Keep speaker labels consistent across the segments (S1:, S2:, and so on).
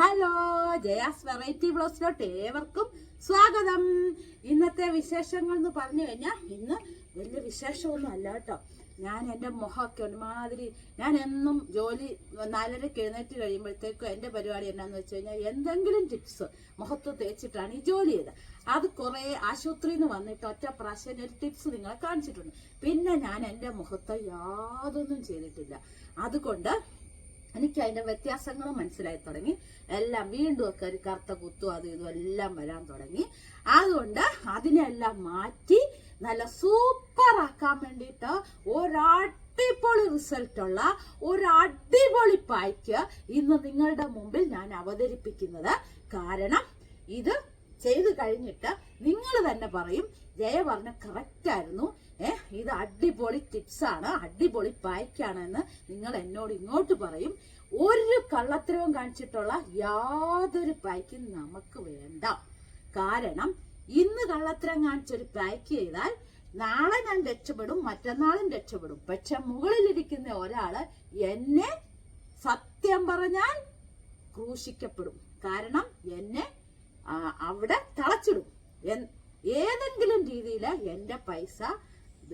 S1: Hello Jaya's variety ബ്ലോസിലോട്ട് ഏവർക്കും സ്വാഗതം. ഇന്നത്തെ വിശേഷങ്ങൾ എന്ന് പറഞ്ഞു കഴിഞ്ഞാൽ ഇന്ന് വലിയ വിശേഷമൊന്നും അല്ല കേട്ടോ. ഞാൻ എന്റെ മുഖമൊക്കെ ഒരുമാതിരി ഞാൻ എന്നും ജോലി നാലരയ്ക്ക് എഴുന്നേറ്റ് കഴിയുമ്പോഴത്തേക്കും എന്റെ പരിപാടി എന്നാന്ന് വെച്ച് കഴിഞ്ഞാൽ എന്തെങ്കിലും ടിപ്സ് മുഖത്ത് തേച്ചിട്ടാണ് ഈ ജോലി ചെയ്തത്. അത് കുറേ ആശുപത്രിയിൽ നിന്ന് വന്നിട്ട് ഒറ്റ പ്രാവശ്യം ഒരു ടിപ്സ് നിങ്ങളെ കാണിച്ചിട്ടുണ്ട്. പിന്നെ ഞാൻ എന്റെ മുഖത്ത് യാതൊന്നും ചെയ്തിട്ടില്ല. അതുകൊണ്ട് എനിക്ക് അതിന്റെ വ്യത്യാസങ്ങളും മനസ്സിലായി തുടങ്ങി. എല്ലാം വീണ്ടും ഒക്കെ ഒരു കറുത്ത കുത്തും അതും ഇതും എല്ലാം വരാൻ തുടങ്ങി. അതുകൊണ്ട് അതിനെല്ലാം മാറ്റി നല്ല സൂപ്പർ ആക്കാൻ വേണ്ടിയിട്ട് ഒരടിപൊളി റിസൾട്ടുള്ള ഒരു അടിപൊളി പായ്ക്ക് ഇന്ന് നിങ്ങളുടെ മുമ്പിൽ ഞാൻ അവതരിപ്പിക്കുന്നത്. കാരണം ഇത് ചെയ്തു കഴിഞ്ഞിട്ട് നിങ്ങൾ തന്നെ പറയും ജയ പറഞ്ഞ കറക്റ്റ് ആയിരുന്നു. ഏഹ് ഇത് അടിപൊളി ടിപ്സ് ആണ്. അടിപൊളി പായ്ക്കാണെന്ന് നിങ്ങൾ എന്നോട് ഇങ്ങോട്ട് പറയും. ഒരു കള്ളത്തരവും കാണിച്ചിട്ടുള്ള യാതൊരു പായ്ക്കും നമുക്ക് വേണ്ട. കാരണം ഇന്ന് കള്ളത്തരം കാണിച്ചൊരു പാക്ക് ചെയ്താൽ നാളെ ഞാൻ രക്ഷപ്പെടും മറ്റന്നാളും രക്ഷപ്പെടും. പക്ഷെ മുകളിലിരിക്കുന്ന ഒരാൾ എന്നെ സത്യം പറഞ്ഞാൽ ക്രൂശിക്കപ്പെടും. കാരണം എന്നെ അവിടെ തളച്ചിടും. ഏതെങ്കിലും രീതിയിൽ എന്റെ പൈസ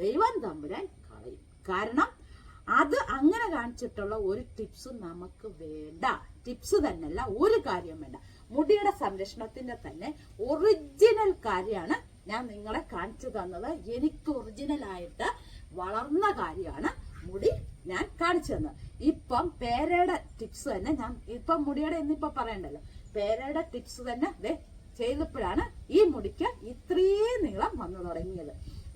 S1: ദൈവം തമ്പുരാൻ കളയും. കാരണം അത് അങ്ങനെ കാണിച്ചിട്ടുള്ള ഒരു ടിപ്സ് നമുക്ക് വേണ്ട. ടിപ്സ് തന്നെയല്ല ഒരു കാര്യം വേണ്ട. മുടിയുടെ സംരക്ഷണത്തിന്റെ തന്നെ ഒറിജിനൽ കാര്യമാണ് ഞാൻ നിങ്ങളെ കാണിച്ചു തന്നത്. എനിക്ക് ഒറിജിനൽ ആയിട്ട് വളർന്ന കാര്യമാണ് മുടി ഞാൻ കാണിച്ചു തന്നത്. ഇപ്പം പേരയുടെ ടിപ്സ് തന്നെ ഞാൻ ഇപ്പം മുടിയുടെ എന്നിപ്പോ പറയണ്ടല്ലോ. പേരയുടെ ടിപ്സ് തന്നെ ചെയ്തപ്പോഴാണ് ഈ മുടിക്ക് ഇത്രയും നീളം വന്നു തുടങ്ങിയത്.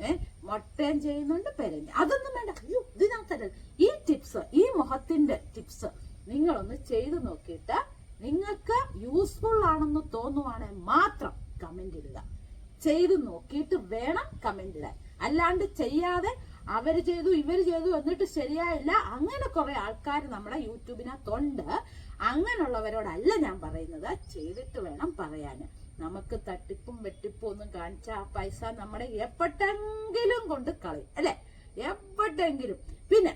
S1: ഏഹ് മൊട്ടയും ചെയ്യുന്നുണ്ട് പേരയും അതൊന്നും വേണ്ട. അയ്യോ ഇതിനകത്തല്ല ഈ ടിപ്സ് ഈ മുഖത്തിന്റെ ടിപ്സ് നിങ്ങളൊന്ന് ചെയ്തു നോക്കിയിട്ട് നിങ്ങൾക്ക് യൂസ്ഫുൾ ആണെന്ന് തോന്നുവാണെങ്കിൽ മാത്രം കമന്റ് ഇടുക. ചെയ്തു നോക്കിയിട്ട് വേണം കമന്റ് ഇടാൻ. അല്ലാണ്ട് ചെയ്യാതെ അവർ ചെയ്തു ഇവർ ചെയ്തു എന്നിട്ട് ശരിയായില്ല. അങ്ങനെ കുറെ ആൾക്കാർ നമ്മുടെ യൂട്യൂബിനകത്തുണ്ട്. അങ്ങനെയുള്ളവരോടല്ല ഞാൻ പറയുന്നത്. ചെയ്തിട്ട് വേണം പറയാന് നമുക്ക് തട്ടിപ്പും വെട്ടിപ്പും ഒന്നും കാണിച്ച ആ പൈസ നമ്മുടെ എപ്പോഴെങ്കിലും കൊണ്ട് കളയും അല്ലെ? എപ്പോഴെങ്കിലും പിന്നെ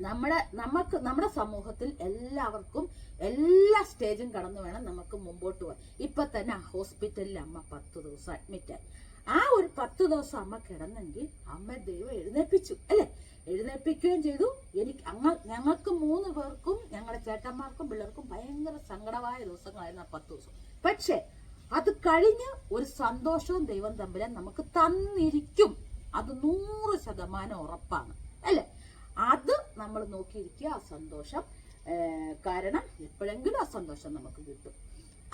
S1: നമ്മുടെ നമുക്ക് നമ്മുടെ സമൂഹത്തിൽ എല്ലാവർക്കും എല്ലാ സ്റ്റേജും കടന്നു വേണം നമുക്ക് മുമ്പോട്ട് പോകാൻ. ഇപ്പൊ തന്നെ ഹോസ്പിറ്റലിൽ അമ്മ പത്ത് ദിവസം അഡ്മിറ്റ് ആയി. ആ ഒരു പത്ത് ദിവസം അമ്മ കിടന്നെങ്കിൽ അമ്മ ദൈവം എഴുന്നേൽപ്പിച്ചു അല്ലെ? എഴുന്നേൽപ്പിക്കുകയും ചെയ്തു. എനിക്ക് അങ്ങ ഞങ്ങൾക്ക് മൂന്ന് പേർക്കും ഞങ്ങളുടെ ചേട്ടന്മാർക്കും പിള്ളേർക്കും ഭയങ്കര സങ്കടമായ ദിവസങ്ങളായിരുന്നു ആ പത്ത് ദിവസം. പക്ഷേ അത് കഴിഞ്ഞ് ഒരു സന്തോഷവും ദൈവം തമ്മിൽ നമുക്ക് തന്നിരിക്കും. അത് നൂറ് ശതമാനം ഉറപ്പാണ്. അല്ലെ? അത് നമ്മൾ നോക്കിയിരിക്കുക ആ സന്തോഷം കാരണം എപ്പോഴെങ്കിലും ആ സന്തോഷം നമുക്ക് കിട്ടും.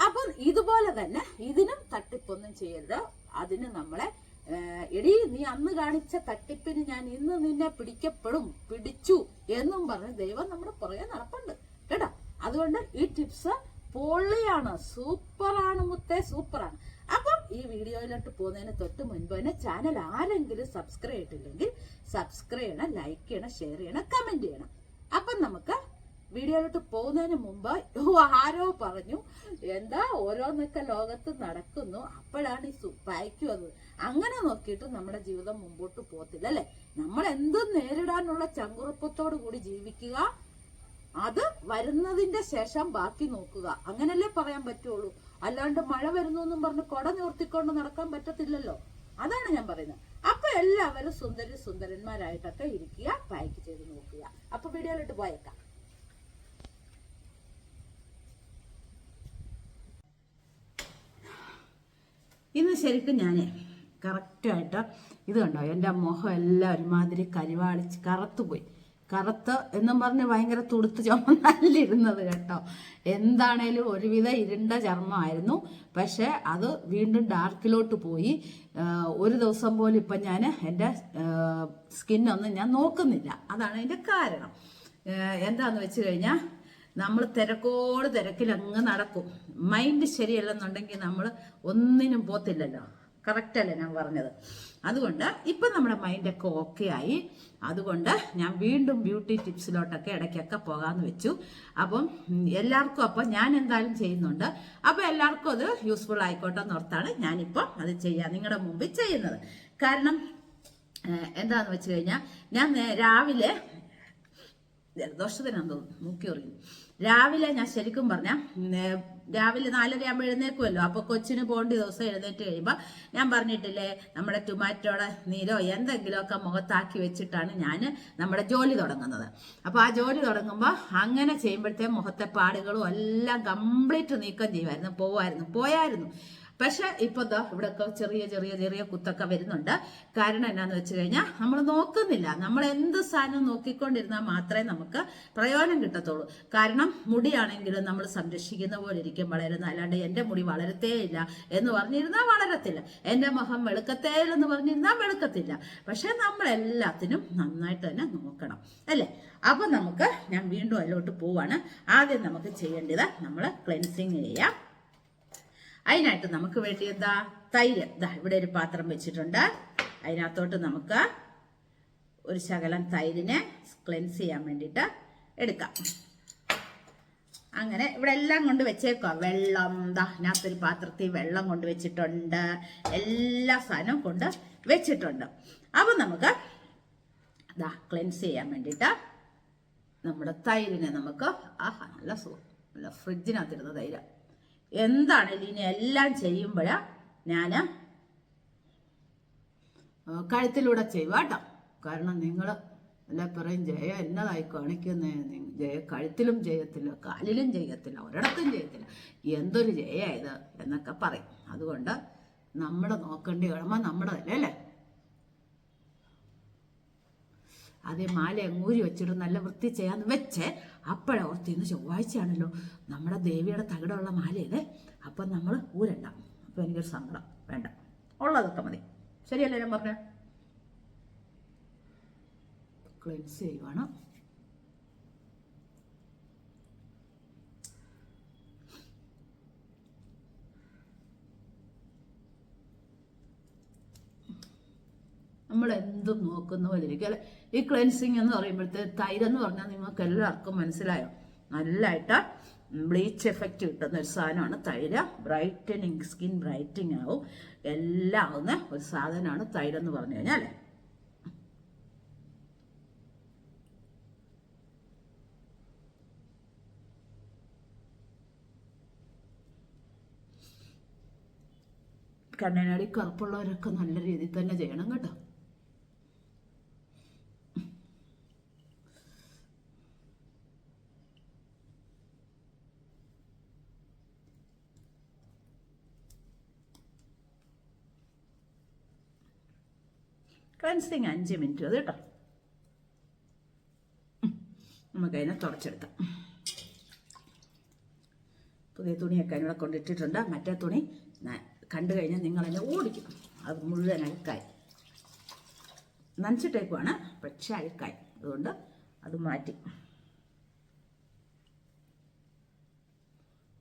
S1: അപ്പം ഇതുപോലെ തന്നെ ഇതിനും തട്ടിപ്പൊന്നും ചെയ്യരുത്. അതിന് നമ്മളെ എടി നീ അന്ന് കാണിച്ച തട്ടിപ്പിന് ഞാൻ ഇന്ന് നിന്നെ പിടിക്കപ്പെടും പിടിച്ചു എന്നും പറഞ്ഞ് ദൈവം നമ്മുടെ പുറകെ നടപ്പുണ്ട്. കേട്ടോ? അതുകൊണ്ട് ഈ ടിപ്സ് പൊള്ളിയാണ് സൂപ്പറാണ് മുത്തേ സൂപ്പറാണ്. അപ്പം ഈ വീഡിയോയിലോട്ട് പോകുന്നതിന് തൊട്ട് മുൻപ് തന്നെ ചാനൽ ആരെങ്കിലും സബ്സ്ക്രൈബ് ചെയ്തിട്ടില്ലെങ്കിൽ സബ്സ്ക്രൈബ് ചെയ്യണം ലൈക്ക് ചെയ്യണം ഷെയർ ചെയ്യണം കമന്റ് ചെയ്യണം. അപ്പം നമുക്ക് വീഡിയോയിലോട്ട് പോകുന്നതിന് മുമ്പ് ആരോ പറഞ്ഞു എന്താ ഓരോന്നൊക്കെ ലോകത്ത് നടക്കുന്നു. അപ്പോഴാണ് ഈ സുപ്പായിക്കും അത് അങ്ങനെ നോക്കിയിട്ട് നമ്മുടെ ജീവിതം മുമ്പോട്ട് പോകത്തില്ല അല്ലെ? നമ്മൾ എന്തും നേരിടാനുള്ള ചങ്കുറപ്പത്തോടു കൂടി ജീവിക്കുക. അത് വരുന്നതിന്റെ ശേഷം ബാക്കി നോക്കുക. അങ്ങനല്ലേ പറയാൻ പറ്റുള്ളൂ. അല്ലാണ്ട് മഴ വരുന്നു എന്നും പറഞ്ഞ് കൊട നിവർത്തിക്കൊണ്ട് നടക്കാൻ പറ്റത്തില്ലല്ലോ. അതാണ് ഞാൻ പറയുന്നത്. അപ്പൊ എല്ലാവരും സുന്ദരി സുന്ദരന്മാരായിട്ടൊക്കെ ഇരിക്കുക പാക്ക് ചെയ്ത് നോക്കുക. അപ്പൊ വീഡിയോയിലോട്ട് പോയേക്കാം. ഇന്ന് ശരിക്കും ഞാൻ കറക്റ്റായിട്ട് ഇത് കണ്ടോ? എന്റെ മുഖം എല്ലാം ഒരുമാതിരി കരിവാളിച്ച് കറുത്തു പോയി കറുത്ത് എന്നും പറഞ്ഞ് ഭയങ്കര തുടുത്ത് ചുമന്നല്ലിരുന്നത് കേട്ടോ. എന്താണേലും ഒരുവിധ ഇരുണ്ട ചർമ്മമായിരുന്നു. പക്ഷെ അത് വീണ്ടും ഡാർക്കിലോട്ട് പോയി. ഒരു ദിവസം പോലും ഇപ്പം ഞാൻ എന്റെ സ്കിന്നൊന്നും ഞാൻ നോക്കുന്നില്ല. അതാണ് അതിന്റെ കാരണം. എന്താന്ന് വെച്ച് കഴിഞ്ഞാൽ നമ്മൾ തിരക്കോട് തിരക്കിൽ അങ്ങ് നടക്കും. മൈൻഡ് ശരിയല്ലെന്നുണ്ടെങ്കിൽ നമ്മൾ ഒന്നിനും പോത്തില്ലല്ലോ. കറക്റ്റല്ലേ ഞാൻ പറഞ്ഞത്? അതുകൊണ്ട് ഇപ്പം നമ്മുടെ മൈൻഡൊക്കെ ഓക്കെ ആയി. അതുകൊണ്ട് ഞാൻ വീണ്ടും ബ്യൂട്ടി ടിപ്സിലോട്ടൊക്കെ ഇടയ്ക്കൊക്കെ പോകാമെന്ന് വെച്ചു. അപ്പം എല്ലാവർക്കും അപ്പം ഞാൻ എന്തായാലും ചെയ്യുന്നുണ്ട്. അപ്പം എല്ലാവർക്കും അത് യൂസ്ഫുൾ ആയിക്കോട്ടെ എന്നോർത്താണ് ഞാനിപ്പം അത് ചെയ്യാം നിങ്ങളുടെ മുമ്പിൽ ചെയ്യുന്നത്. കാരണം എന്താണെന്ന് വെച്ച് കഴിഞ്ഞാൽ ഞാൻ രാവിലെ ജലദോഷത്തിനാന്ന് തോന്നുന്നു മുക്കി ഉറങ്ങി രാവിലെ ഞാൻ ശരിക്കും പറഞ്ഞ രാവിലെ നാലര ആകുമ്പോൾ എഴുന്നേക്കുമല്ലോ അപ്പോൾ കൊച്ചിന് പോകേണ്ട ദിവസം എഴുന്നേറ്റ് കഴിയുമ്പോൾ ഞാൻ പറഞ്ഞിട്ടില്ലേ നമ്മുടെ ടൊമാറ്റോയുടെ നീരോ എന്തെങ്കിലുമൊക്കെ മുഖത്താക്കി വെച്ചിട്ടാണ് ഞാൻ നമ്മുടെ ജോലി തുടങ്ങുന്നത്. അപ്പോൾ ആ ജോലി തുടങ്ങുമ്പോൾ അങ്ങനെ ചെയ്യുമ്പോഴത്തെ മുഖത്തെ പാടുകളും എല്ലാം കംപ്ലീറ്റ് നീക്കം ചെയ്യുമായിരുന്നു. പോവായിരുന്നു. പോയായിരുന്നു. പക്ഷെ ഇപ്പൊ ദാ ഇവിടെയൊക്കെ ചെറിയ ചെറിയ ചെറിയ കുത്തൊക്കെ വരുന്നുണ്ട്. കാരണം എന്നാന്ന് വെച്ച് കഴിഞ്ഞാൽ നമ്മൾ നോക്കുന്നില്ല. നമ്മൾ എന്ത് സാധനം നോക്കിക്കൊണ്ടിരുന്നാൽ മാത്രമേ നമുക്ക് പ്രയോജനം കിട്ടത്തുള്ളൂ. കാരണം മുടിയാണെങ്കിലും നമ്മൾ സംരക്ഷിക്കുന്ന പോലെ ഇരിക്കും വളരുന്ന അല്ലാണ്ട് എന്റെ മുടി വളരത്തേ ഇല്ല എന്ന് പറഞ്ഞിരുന്നാൽ വളരത്തില്ല. എന്റെ മുഖം വെളുക്കത്തേ എന്ന് പറഞ്ഞിരുന്നാൽ വെളുക്കത്തില്ല. പക്ഷെ നമ്മൾ എല്ലാത്തിനും നന്നായിട്ട് തന്നെ നോക്കണം. അല്ലേ? അപ്പൊ നമുക്ക് ഞാൻ വീണ്ടും അതിലോട്ട് പോവാണ്. ആദ്യം നമുക്ക് ചെയ്യേണ്ടത് നമ്മൾ ക്ലെൻസിങ് ചെയ്യാം. അതിനായിട്ട് നമുക്ക് വേണ്ടി എന്താ? തൈര്. ദാ ഇവിടെ ഒരു പാത്രം വെച്ചിട്ടുണ്ട്. അതിനകത്തോട്ട് നമുക്ക് ഒരു ശകലം തൈരിനെ ക്ലെൻസ് ചെയ്യാൻ വേണ്ടിയിട്ട് എടുക്കാം. അങ്ങനെ ഇവിടെ എല്ലാം കൊണ്ട് വെച്ചേക്കാം. വെള്ളം ദാ അതിനകത്തൊരു പാത്രത്തിൽ വെള്ളം കൊണ്ട് വെച്ചിട്ടുണ്ട്. എല്ലാ സാധനവും കൊണ്ട് വെച്ചിട്ടുണ്ട്. അപ്പം നമുക്ക് ദാ ക്ലെൻസ് ചെയ്യാൻ വേണ്ടിയിട്ട് നമ്മുടെ തൈരിനെ നമുക്ക് ആഹാ നല്ല സുഖം. നല്ല ഫ്രിഡ്ജിനകത്തിരുന്ന തൈര്. എന്താണേലും ഇനി എല്ലാം ചെയ്യുമ്പോഴാ ഞാൻ കഴുത്തിലൂടെ ചെയ്യുക കേട്ടോ. കാരണം നിങ്ങൾ എല്ലാ പറയും ജയ എന്നതായി കാണിക്കുന്ന ജയ കഴുത്തിലും ചെയ്യത്തില്ല കാലിലും ചെയ്യത്തില്ല ഒരിടത്തും ചെയ്യത്തില്ല. എന്തൊരു ജയ ഇത് എന്നൊക്കെ പറയും. അതുകൊണ്ട് നമ്മൾ നോക്കേണ്ടി കടമ നമ്മുടെ തന്നെ അല്ലേ? അതേ മാല അങ്ങൂരി വെച്ചിട്ട് നല്ല വൃത്തി ചെയ്യാന്ന് വെച്ച്. അപ്പോഴേ ഓർത്തിന്ന് ചൊവ്വാഴ്ചയാണല്ലോ. നമ്മുടെ ദേവിയുടെ തകിടമുള്ള മാലയല്ലേ? അപ്പം നമ്മൾ ഊരണ്ട. അപ്പം എനിക്കൊരു സങ്കടം. വേണ്ട. ഉള്ളതൊക്കെ മതി. ശരിയല്ലേ ഞാൻ പറഞ്ഞ? ക്ലെൻസ് ചെയ്യുവാണ്. നമ്മൾ എന്തും നോക്കുന്ന പോലെ ഇരിക്കും അല്ലെ? ഈ ക്ലെൻസിങ് എന്ന് പറയുമ്പോഴത്തെ എന്ന് പറഞ്ഞാൽ നിങ്ങൾക്ക് എല്ലാവർക്കും മനസ്സിലായോ? നല്ലതായിട്ട് ബ്ലീച്ച് എഫക്റ്റ് കിട്ടുന്ന ഒരു സാധനമാണ് തൈര്. ബ്രൈറ്റനിങ് സ്കിൻ ബ്രൈറ്റനിങ് ആവും. എല്ലാം ആവുന്ന ഒരു സാധനമാണ് തൈര് എന്ന് പറഞ്ഞു കഴിഞ്ഞാൽ അല്ലേ? കണ്ണനാടി കറുപ്പുള്ളവരൊക്കെ നല്ല രീതിയിൽ തന്നെ ചെയ്യണം കേട്ടോ. ക്ലൻസിങ് അഞ്ച് മിനിറ്റ്. അത് കേട്ടോ. നമുക്കതിനെ തുടച്ചെടുക്കാം. പുതിയ തുണിയൊക്കെ അതിനോട് കൊണ്ടിട്ടിട്ടുണ്ട് മറ്റേ തുണി കണ്ടു കഴിഞ്ഞാൽ നിങ്ങൾ എന്നെ ഓടിക്കും. അത് മുഴുവൻ അഴുക്കായി. നനച്ചിട്ടേക്കുവാണ് പക്ഷെ അഴുക്കായി. അതുകൊണ്ട് അത് മാറ്റി.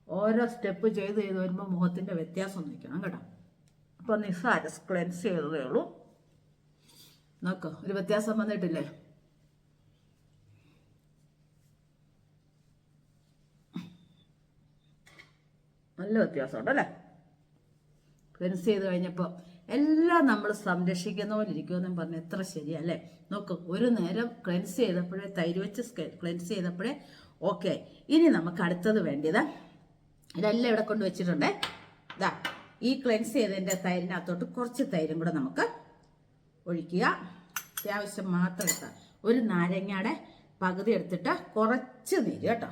S1: ഓരോ സ്റ്റെപ്പ് ചെയ്ത് ചെയ്ത് വരുമ്പോൾ മുഖത്തിന്റെ വ്യത്യാസം നിൽക്കണം കേട്ടോ. അപ്പോൾ നിസ്സാര ക്ലെൻസ് ചെയ്തതേ ഉള്ളൂ. നോക്കോ ഒരു വ്യത്യാസം വന്നിട്ടില്ലേ? നല്ല വ്യത്യാസമുണ്ട് അല്ലേ? ക്ലെൻസ് ചെയ്ത് കഴിഞ്ഞപ്പോൾ എല്ലാം നമ്മൾ സംരക്ഷിക്കുന്ന പോലെ ഇരിക്കുമെന്നും പറഞ്ഞ് എത്ര ശരിയല്ലേ നോക്ക് ഒരു നേരം ക്ലെൻസ് ചെയ്തപ്പോഴേ തൈര് വെച്ച് ക്ലെൻസ് ചെയ്തപ്പോഴേ ഓക്കെ ഇനി നമുക്ക് അടുത്തത് വേണ്ടിയത് ഇതെല്ലാം ഇവിടെ കൊണ്ട് വെച്ചിട്ടുണ്ടേ. ഇതാ ഈ ക്ലെൻസ് ചെയ്തതിന്റെ തൈരിനകത്തോട്ട് കുറച്ച് തൈരും കൂടെ നമുക്ക് ഒഴിക്കുക. അത്യാവശ്യം മാത്രം ഇട്ടാൽ ഒരു നാരങ്ങയുടെ പകുതി എടുത്തിട്ട് കുറച്ച് നീര് കേട്ടോ.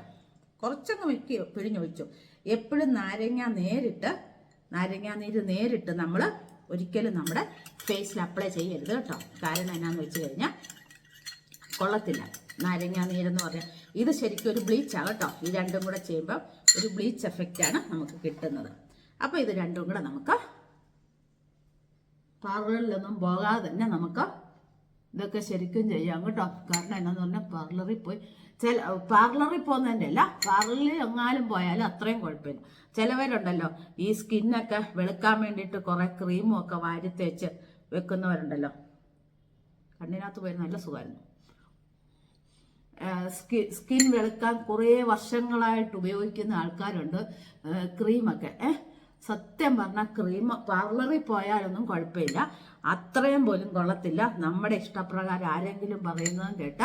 S1: കുറച്ചങ്ങ് വെക്കുക പിഴിഞ്ഞൊഴിച്ചു എപ്പോഴും നാരങ്ങ നേരിട്ട് നാരങ്ങ നീര് നേരിട്ട് നമ്മൾ ഒരിക്കലും നമ്മുടെ ഫേസിൽ അപ്ലൈ ചെയ്യരുത് കേട്ടോ. കാരണം എന്നാന്ന് വെച്ച് കഴിഞ്ഞാൽ കൊള്ളത്തില്ല. നാരങ്ങ നീരെന്ന് പറയാം. ഇത് ശരിക്കും ഒരു ബ്ലീച്ചാണ് കേട്ടോ. ഈ രണ്ടും കൂടെ ചെയ്യുമ്പോൾ ഒരു ബ്ലീച്ച് എഫക്റ്റാണ് നമുക്ക് കിട്ടുന്നത്. അപ്പോൾ ഇത് രണ്ടും കൂടെ നമുക്ക് പാർലറിലൊന്നും പോകാതെ തന്നെ നമുക്ക് ഇതൊക്കെ ശരിക്കും ചെയ്യാം കേട്ടോ. കാരണം എന്നാന്ന് പറഞ്ഞാൽ പാർലറിൽ പോയി ചില പാർലറിൽ പോകുന്നതിന്റെ അല്ല പാർലറിൽ എങ്ങാനും പോയാലും അത്രയും കുഴപ്പമില്ല. ചിലവരുണ്ടല്ലോ ഈ സ്കിന്നൊക്കെ വെളുക്കാൻ വേണ്ടിയിട്ട് കുറേ ക്രീമും ഒക്കെ വാരി തേച്ച് വെക്കുന്നവരുണ്ടല്ലോ. കണ്ണിനകത്ത് പോയി നല്ല സുഖമായിരുന്നു. സ്കിൻ സ്കിൻ വെളുക്കാൻ കുറേ വർഷങ്ങളായിട്ട് ഉപയോഗിക്കുന്ന ആൾക്കാരുണ്ട് ക്രീമൊക്കെ ഏ? സത്യം പറഞ്ഞാൽ ക്രീം പാർലറിൽ പോയാലൊന്നും കുഴപ്പമില്ല. അത്രയും പോലും കൊള്ളത്തില്ല. നമ്മുടെ ഇഷ്ടപ്രകാരം ആരെങ്കിലും പറയുന്നതും കേട്ട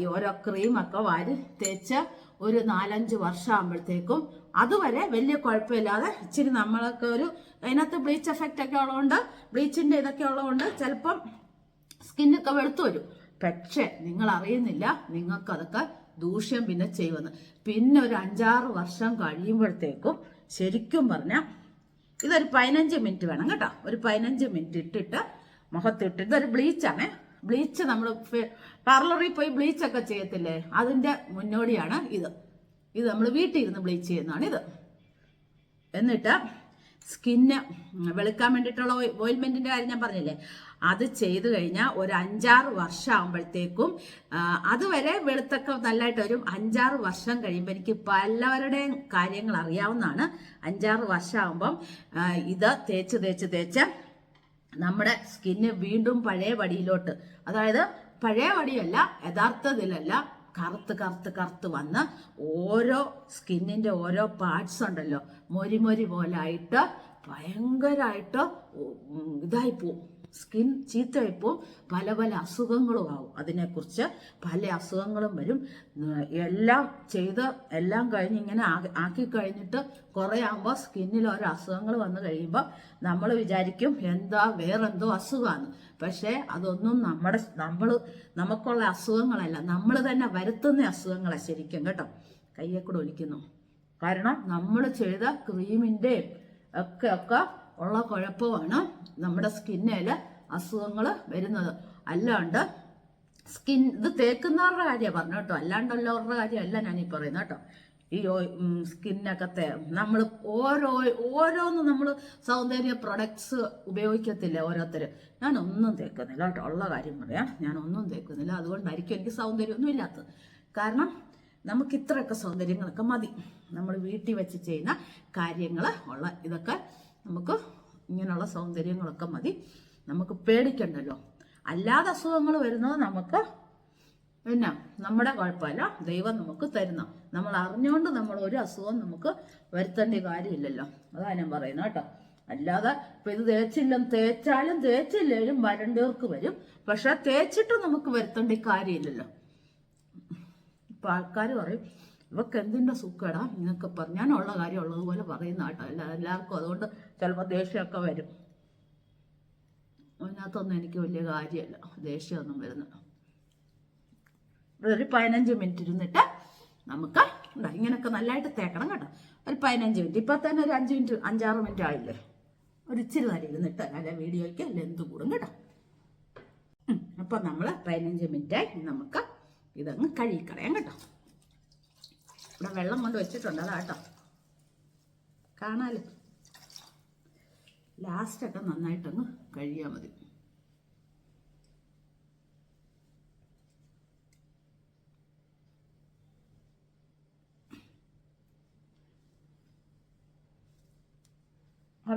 S1: ഈ ഓരോ ക്രീമൊക്കെ വാരി തേച്ച് ഒരു നാലഞ്ച് വർഷം ആകുമ്പോഴത്തേക്കും അതുവരെ വലിയ കുഴപ്പമില്ലാതെ ഇച്ചിരി നമ്മളൊക്കെ ഒരു അതിനകത്ത് ബ്ലീച്ച് എഫക്റ്റ് ഒക്കെ ഉള്ളതുകൊണ്ട് ബ്ലീച്ചിന്റെ ഇതൊക്കെ ഉള്ളതുകൊണ്ട് ചിലപ്പം സ്കിന്നൊക്കെ വെളുത്തു വരും. പക്ഷേ നിങ്ങൾ അറിയുന്നില്ല നിങ്ങൾക്കതൊക്കെ ദൂഷ്യം പിന്നെ ചെയ്യുമെന്ന്. പിന്നെ ഒരു അഞ്ചാറ് വർഷം കഴിയുമ്പോഴത്തേക്കും ശരിക്കും പറഞ്ഞാൽ ഇതൊരു പതിനഞ്ച് മിനിറ്റ് വേണം കേട്ടോ. ഒരു പതിനഞ്ച് മിനിറ്റ് ഇട്ടിട്ട് മുഖത്തിട്ട് ഇതൊരു ബ്ലീച്ചാണ് ബ്ലീച്ച് നമ്മൾ പാർലറിൽ പോയി ബ്ലീച്ചൊക്കെ ചെയ്യത്തില്ലേ? അതിന്റെ മുന്നോടിയാണ് ഇത്. ഇത് നമ്മൾ വീട്ടിൽ ഇരുന്ന് ബ്ലീച്ച് ചെയ്യുന്നതാണ് ഇത്. എന്നിട്ട് സ്കിന്ന് വെളുക്കാൻ വേണ്ടിയിട്ടുള്ള ഓയിൽമെന്റിന്റെ കാര്യം ഞാൻ പറഞ്ഞില്ലേ? അത് ചെയ്തു കഴിഞ്ഞാൽ ഒരു അഞ്ചാറ് വർഷം ആകുമ്പോഴത്തേക്കും അതുവരെ വെളുത്തൊക്കെ നല്ലതായിട്ട് വരും. അഞ്ചാറ് വർഷം കഴിയുമ്പോൾ എനിക്ക് പലവരുടെയും കാര്യങ്ങൾ അറിയാവുന്നതാണ്. അഞ്ചാറ് വർഷം ആകുമ്പം ഇത് തേച്ച് തേച്ച് തേച്ച് നമ്മുടെ സ്കിന്ന് വീണ്ടും പഴയ വടിയിലോട്ട് അതായത് പഴയ വടിയല്ല യഥാർത്ഥത്തിലല്ല കറുത്ത് കറുത്ത് കറുത്ത് വന്ന് ഓരോ സ്കിന്നിന്റെ ഓരോ പാർട്സ് ഉണ്ടല്ലോ മൊരി മൊരി പോലെ ആയിട്ട് ഭയങ്കരമായിട്ട് ഇതായിപ്പോവും ഇതായി പോവും. സ്കിൻ ചീത്തയായി പോവും. പല പല അസുഖങ്ങളും ആവും. അതിനെക്കുറിച്ച് പല അസുഖങ്ങളും വരും. എല്ലാം ചെയ്ത് എല്ലാം കഴിഞ്ഞ് ഇങ്ങനെ ആക്കി കഴിഞ്ഞിട്ട് കുറേ ആകുമ്പോൾ സ്കിന്നിൽ ഓരോ അസുഖങ്ങൾ വന്നു കഴിയുമ്പോൾ നമ്മൾ വിചാരിക്കും എന്താ വേറെന്തോ അസുഖമാണ് പക്ഷേ അതൊന്നും നമ്മുടെ നമ്മൾ നമുക്കുള്ള അസുഖങ്ങളല്ല. നമ്മൾ തന്നെ വരുത്തുന്ന അസുഖങ്ങളാണ് ശരിക്കും കേട്ടോ. കയ്യെ കൂടെ ഒലിക്കുന്നു. കാരണം നമ്മൾ ചെയ്ത ക്രീമിന്റെയും ഒക്കെ ഒക്കെ ഉള്ള കുഴപ്പമാണ് നമ്മുടെ സ്കിന്നിൽ അസുഖങ്ങൾ വരുന്നത്. അല്ലാണ്ട് സ്കിൻ ഇത് തേക്കുന്നവരുടെ കാര്യമാണ് പറഞ്ഞു കേട്ടോ. അല്ലാണ്ടുള്ളവരുടെ കാര്യമല്ല ഞാനീ പറയുന്നത് കേട്ടോ. ഈ സ്കിന്നൊക്കെ നമ്മൾ ഓരോ ഓരോന്നും നമ്മൾ സൗന്ദര്യ പ്രൊഡക്ട്സ് ഉപയോഗിക്കത്തില്ല ഓരോരുത്തർ ഞാൻ ഒന്നും തേക്കുന്നില്ല കേട്ടോ ഉള്ള കാര്യം പറയാം. ഞാൻ ഒന്നും തേക്കുന്നില്ല അതുകൊണ്ടായിരിക്കും എനിക്ക് സൗന്ദര്യമൊന്നും ഇല്ലാത്തത്. കാരണം നമുക്ക് ഇത്രയൊക്കെ സൗന്ദര്യങ്ങളൊക്കെ മതി. നമ്മൾ വീട്ടിൽ വെച്ച് ചെയ്യുന്ന കാര്യങ്ങൾ ഉള്ള ഇതൊക്കെ നമുക്ക് ഇങ്ങനെയുള്ള സൗന്ദര്യങ്ങളൊക്കെ മതി. നമുക്ക് പേടിക്കണ്ടല്ലോ. അല്ലാതെ അസുഖങ്ങൾ വരുന്നത് നമുക്ക് പിന്നെ നമ്മുടെ കുഴപ്പമില്ല. ദൈവം നമുക്ക് തരുന്ന. നമ്മൾ അറിഞ്ഞുകൊണ്ട് നമ്മൾ ഒരു അസുഖം നമുക്ക് വരുത്തേണ്ട കാര്യമില്ലല്ലോ. അതാണ് ഞാൻ പറയുന്നത് കേട്ടോ. അല്ലാതെ ഇപ്പൊ ഇത് തേച്ചില്ല തേച്ചാലും തേച്ചില്ലേലും വരണ്ടവർക്ക് വരും. പക്ഷെ തേച്ചിട്ട് നമുക്ക് വരുത്തേണ്ട കാര്യമില്ലല്ലോ. ഇപ്പൊ ആൾക്കാർ പറയും ഇവക്ക് എന്തിന്റെ സുഖടാ? നിങ്ങൾക്ക് പറഞ്ഞു ഞാനുള്ള കാര്യം ഉള്ളതുപോലെ പറയുന്ന കേട്ടോ. എല്ലാ എല്ലാവർക്കും അതുകൊണ്ട് ചിലപ്പോൾ ദേഷ്യമൊക്കെ വരും. അതിനകത്തൊന്നും എനിക്ക് വലിയ കാര്യമല്ല. ദേഷ്യമൊന്നും വരുന്നത് ഒരു പതിനഞ്ച് മിനിറ്റ് ഇരുന്നിട്ട് നമുക്ക് എന്താ ഇങ്ങനെയൊക്കെ നല്ലതായിട്ട് തേക്കണം കേട്ടോ. ഒരു പതിനഞ്ച് മിനിറ്റ് ഇപ്പം തന്നെ ഒരു അഞ്ച് മിനിറ്റ് അഞ്ചാറ് മിനിറ്റ് ആയില്ലേ? ഒരു ഇച്ചിരി നേരം ഇരുന്നിട്ട് നല്ല വീഡിയോയ്ക്ക് ലെന്ത് കൂടും കേട്ടോ. അപ്പം നമ്മൾ പതിനഞ്ച് മിനിറ്റായി നമുക്ക് ഇതങ്ങ് കഴുകിക്കളയാം കേട്ടോ. ഇവിടെ വെള്ളം കൊണ്ട് വെച്ചിട്ടുണ്ട് അതാ കേട്ടോ. കാണാലോ? ലാസ്റ്റൊക്കെ നന്നായിട്ടങ്ങ് കഴിയാൽ മതി.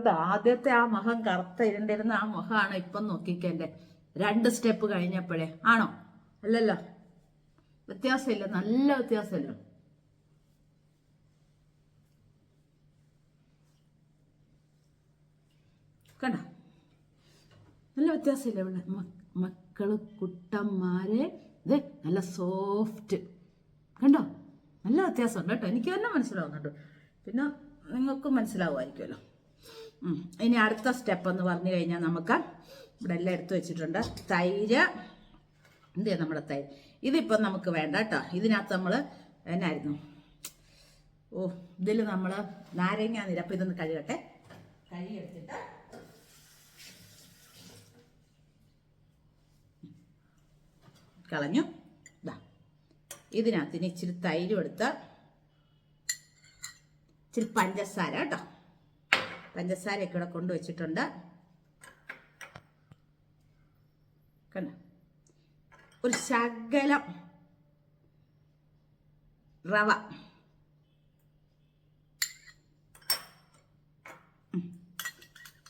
S1: അത് ആദ്യത്തെ ആ മുഖം കറുത്ത ഇരുണ്ടിരുന്ന ആ മുഖമാണ് ഇപ്പം നോക്കിക്കേണ്ടേ. രണ്ട് സ്റ്റെപ്പ് കഴിഞ്ഞപ്പോഴേ. ആണോ? അല്ലല്ലോ. വ്യത്യാസമില്ല. നല്ല വ്യത്യാസമില്ല? കണ്ട? നല്ല വ്യത്യാസമില്ല ഇവിടെ. മക്കൾ കുട്ടന്മാരെ ഇത് നല്ല സോഫ്റ്റ് കണ്ടോ? നല്ല വ്യത്യാസമുണ്ട് കേട്ടോ. എനിക്ക് തന്നെ മനസ്സിലാവുന്നുണ്ട്. പിന്നെ നിങ്ങൾക്കും മനസ്സിലാവുമായിരിക്കുമല്ലോ. ഇനി അടുത്ത സ്റ്റെപ്പ് എന്ന് പറഞ്ഞു കഴിഞ്ഞാൽ നമുക്ക് ഇവിടെ എല്ലാം എടുത്തു വെച്ചിട്ടുണ്ട്. തൈര് എന്ത് ചെയ്യാം നമ്മുടെ തൈര്? ഇതിപ്പം നമുക്ക് വേണ്ട കേട്ടോ. ഇതിനകത്ത് നമ്മൾ എന്നായിരുന്നു? ഓ ഇതിൽ നമ്മൾ നാരങ്ങ നിരപ്പ് ഇതൊന്ന് കഴുകട്ടെ. കഴുകിയെടുത്തിട്ട് കളഞ്ഞു. ഇതാ ഇതിനകത്ത് ഇനി ഇച്ചിരി തൈരും എടുത്ത് ഇച്ചിരി പഞ്ചസാര കേട്ടോ. പഞ്ചസാരയൊക്കെ ഇവിടെ കൊണ്ടുവച്ചിട്ടുണ്ട്. കണ്ട? ഒരു ശകലം റവ.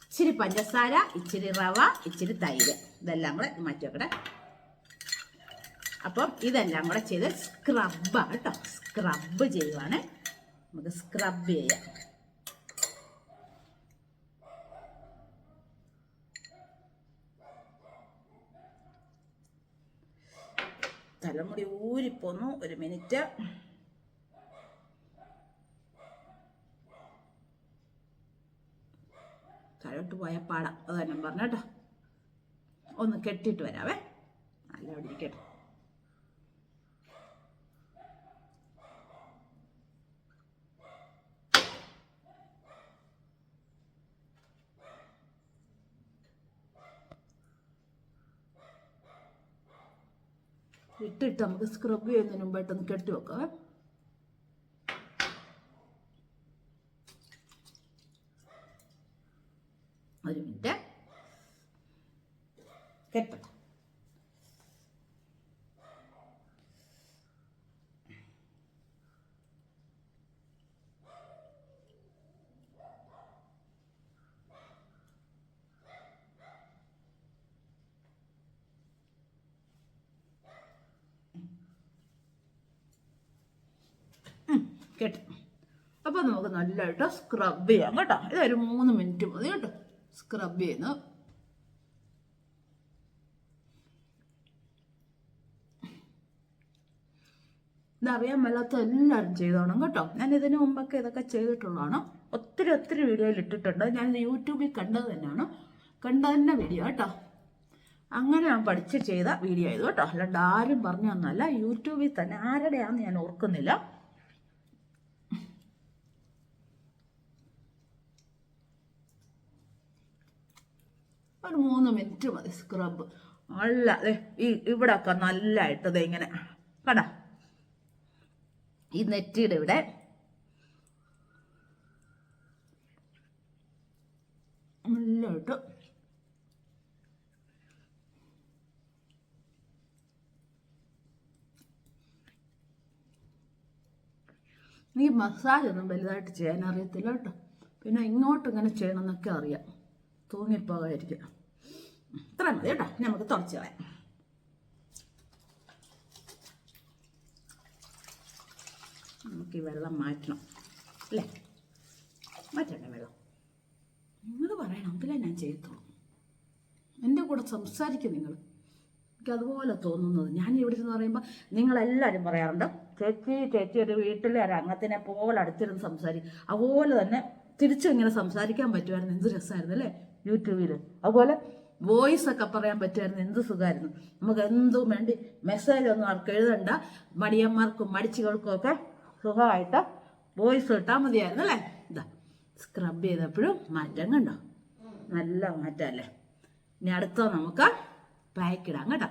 S1: ഇച്ചിരി പഞ്ചസാര ഇച്ചിരി റവ ഇച്ചിരി തൈര്. ഇതെല്ലാം കൂടെ മാറ്റി വെക്കട്ടെ. അപ്പം ഇതെല്ലാം കൂടെ ചെയ്ത് സ്ക്രബാണ് കേട്ടോ. സ്ക്രബ് ചെയ്യുവാണ്. നമുക്ക് സ്ക്രബ് ചെയ്യാം. വഴറ്റിപ്പോന്നു ഒരു മിനിറ്റ്. തലോട്ട് പോയ പാടാം. അത് തന്നെ പറഞ്ഞ കേട്ടോ. ഒന്ന് കെട്ടിട്ട് വരാവേ. നല്ല അവിടെ ഇരിക്കട്ടെ. ഇട്ടിട്ട് നമുക്ക് സ്ക്രബ് ചെയ്യുന്നതിന് മുമ്പായിട്ടൊന്ന് കെട്ടി വെക്കാം. ഒരു മിനിറ്റ് കെട്ടണം. കേട്ടോ. അപ്പോൾ നമുക്ക് നല്ലതായിട്ട് സ്ക്രബ് ചെയ്യാം കേട്ടോ. ഇതൊരു മൂന്ന് മിനിറ്റ് മതി കേട്ടോ. സ്ക്രബ് ചെയ്യുന്നു. ഇതറിയാൻ മേലാത്ത എല്ലാവരും ചെയ്തോണം കേട്ടോ. ഞാൻ ഇതിനു മുമ്പൊക്കെ ഇതൊക്കെ ചെയ്തിട്ടുള്ളതാണ്. ഒത്തിരി ഒത്തിരി വീഡിയോയിൽ ഇട്ടിട്ടുണ്ട്. ഞാൻ യൂട്യൂബിൽ കണ്ടത് തന്നെയാണ്. കണ്ട തന്നെ വീഡിയോ കേട്ടോ. അങ്ങനെ ഞാൻ പഠിച്ച് ചെയ്ത വീഡിയോ ഇത് കേട്ടോ. അല്ലാണ്ട് ആരും പറഞ്ഞു തന്നല്ല യൂട്യൂബിൽ തന്നെ ആരുടെയാണെന്ന് ഞാൻ ഓർക്കുന്നില്ല. ഒരു മൂന്ന് മിനിറ്റ് മതി സ്ക്രബ് നല്ല ഈ ഇവിടെ ഒക്കെ നല്ലതായിട്ട് ഇത് ഇങ്ങനെ. കട ഈ നെറ്റിയുടെ ഇവിടെ. നല്ലതായിട്ട് ഈ മസാജ് ഒന്നും വലുതായിട്ട് ചെയ്യാൻ അറിയത്തില്ല കേട്ടോ. പിന്നെ ഇങ്ങോട്ട് ഇങ്ങനെ ചെയ്യണമെന്നൊക്കെ അറിയാം. തൂങ്ങിപ്പോകാതിരിക്കും ഇത്ര മതി കേട്ടോ. നമുക്ക് തുറച്ച് കളയാം. നമുക്ക് ഈ വെള്ളം മാറ്റണം. അല്ലേ? മാറ്റണ്ടേ വെള്ളം? നിങ്ങൾ പറയണം. എങ്കിലേ ഞാൻ ചെയ്യത്തുള്ളൂ. എന്റെ കൂടെ സംസാരിക്കും നിങ്ങൾ എനിക്ക് അതുപോലെ തോന്നുന്നത്. ഞാൻ ഇവിടെ നിന്ന് പറയുമ്പോൾ നിങ്ങളെല്ലാവരും പറയാറുണ്ട് ചേച്ചി ചേച്ചി ഒരു വീട്ടിലെ ഒരു അംഗത്തിനെ പോലെ അടുത്തിരുന്ന് സംസാരിക്കും. അതുപോലെ തന്നെ തിരിച്ചും ഇങ്ങനെ സംസാരിക്കാൻ പറ്റുമായിരുന്നു. എന്ത് രസമായിരുന്നു അല്ലേ? യൂട്യൂബിൽ അതുപോലെ വോയിസ് ഒക്കെ പറയാൻ പറ്റുമായിരുന്നു. എന്ത് സുഖമായിരുന്നു? നമുക്ക് എന്തും വേണ്ടി മെസ്സേജ് ഒന്നും ആർക്ക് എഴുതണ്ട. മടിയന്മാർക്കും മടിച്ചുകൾക്കും ഒക്കെ സുഖമായിട്ട് വോയിസ് ഇട്ടാൽ മതിയായിരുന്നു അല്ലേ? ഇതാ സ്ക്രബ് ചെയ്തപ്പോഴും മാറ്റം കണ്ടോ? നല്ല മാറ്റം അല്ലേ? ഇനി അടുത്ത നമുക്ക് പാക്ക് ഇടാം കേട്ടോ.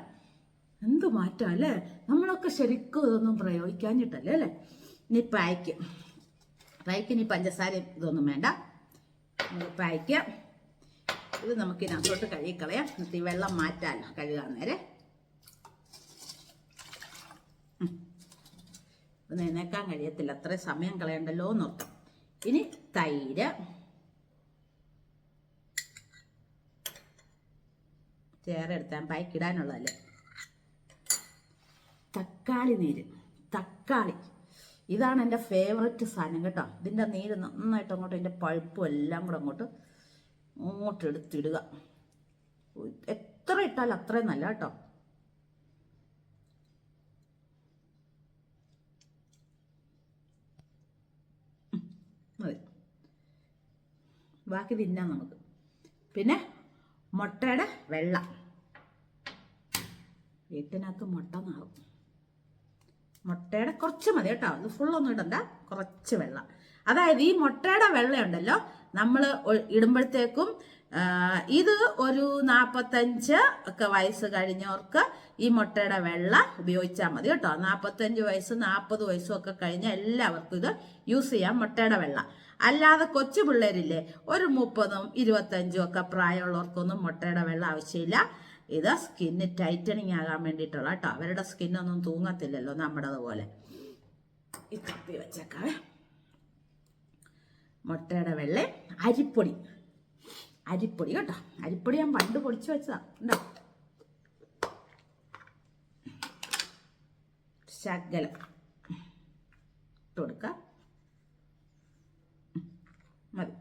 S1: എന്ത് മാറ്റം അല്ലേ? നമ്മളൊക്കെ ശരിക്കും ഇതൊന്നും പ്രയോഗിക്കാഞ്ഞിട്ടല്ലേ അല്ലേ? ഇനി പായ്ക്ക് പായ്ക്ക് ഇനി പഞ്ചസാരയും ഇതൊന്നും വേണ്ട. പായ്ക്ക് ഇത് നമുക്ക് ഇതിനകത്തോട്ട് കഴുകിക്കളയാം. എന്നിട്ട് ഈ വെള്ളം മാറ്റാമല്ലോ കഴുകാൻ നേരെ. നനക്കാൻ കഴിയത്തില്ല. അത്ര സമയം കളയണ്ടല്ലോ എന്ന് ഓർക്കാം. ഇനി തൈര്. ചേറെ എടുത്താൽ പായ്ക്കിടാനുള്ളതല്ലേ തക്കാളി നീര്. തക്കാളി. ഇതാണ് എന്റെ ഫേവററ്റ് സാധനം കേട്ടോ. ഇതിന്റെ നീര് നന്നായിട്ട് അങ്ങോട്ട് ഇതിന്റെ പഴുപ്പും എല്ലാം കൂടെ അങ്ങോട്ട് അങ്ങോട്ട് എടുത്തിടുക എത്ര ഇട്ടാലും അത്രയും നല്ല കേട്ടോ. മതി. ബാക്കി തിന്നാം നമുക്ക്. പിന്നെ മുട്ടയുടെ വെള്ള. വീട്ടിനകത്ത് മുട്ട നാറും. മുട്ടയുടെ കുറച്ച് മതി കേട്ടോ. ഇത് ഫുള്ളൊന്നും ഇടണ്ട. കുറച്ച് വെള്ളം. അതായത് ഈ മുട്ടയുടെ വെള്ള ഉണ്ടല്ലോ നമ്മൾ ഇടുമ്പോഴത്തേക്കും ഇത് ഒരു നാൽപ്പത്തഞ്ച് ഒക്കെ വയസ്സ് കഴിഞ്ഞവർക്ക് ഈ മുട്ടയുടെ വെള്ള ഉപയോഗിച്ചാൽ മതി കേട്ടോ. നാൽപ്പത്തഞ്ച് വയസ്സ് നാൽപ്പത് വയസ്സും ഒക്കെ കഴിഞ്ഞ എല്ലാവർക്കും ഇത് യൂസ് ചെയ്യാം മുട്ടയുടെ വെള്ള. അല്ലാതെ കൊച്ചു പിള്ളേരില്ലേ ഒരു മുപ്പതും ഇരുപത്തഞ്ചും ഒക്കെ പ്രായമുള്ളവർക്കൊന്നും മുട്ടയുടെ വെള്ളം ആവശ്യമില്ല. ഇത് സ്കിന്ന് ടൈറ്റനിങ് ആകാൻ വേണ്ടിയിട്ടുള്ള കേട്ടോ. അവരുടെ സ്കിന്നൊന്നും തൂങ്ങത്തില്ലല്ലോ നമ്മുടേതുപോലെ. ഈ തപ്പി വെച്ചേക്കാവേ. മുട്ടയുടെ വെള്ള അരിപ്പൊടി. അരിപ്പൊടി കേട്ടോ. അരിപ്പൊടി ഞാൻ പണ്ട് പൊടിച്ചു വെച്ചതാ. ഉണ്ടോ ശകലം. ഇട്ട് കൊടുക്കാം. മതി.